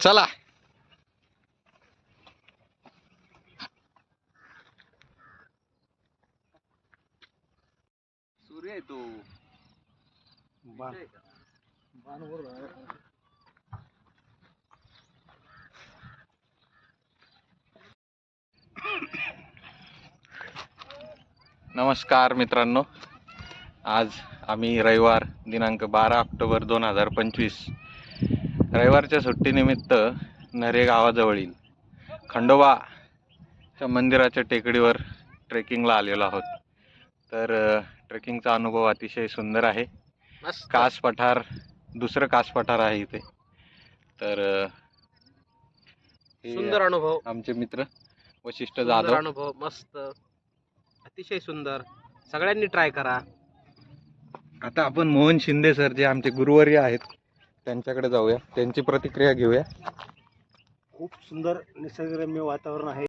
चला. सूर्य आहे तो. नमस्कार मित्रांनो. आज आम्ही रविवार दिनांक बारा ऑक्टोबर दोन हजार पंचवीस. रविवारच्या सुट्टीनिमित्त नरे गावाजवळील खंडोबाच्या मंदिराच्या टेकडीवर ट्रेकिंगला आलेलो आहोत. तर ट्रेकिंगचा अनुभव अतिशय सुंदर आहे. कास पठार दुसरं कास पठार आहे इथे. तर हे सुंदर अनुभव. आमचे मित्र वशिष्ठ सुंदर जाधव. अनुभव मस्त. अतिशय सुंदर. सगळ्यांनी ट्राय करा. आता आपण मोहन शिंदे सर जे आमचे गुरुवर्य आहेत त्यांच्याकडे जाऊया. त्यांची प्रतिक्रिया घेऊया. खूप सुंदर निसर्गरम्य वातावरण आहे.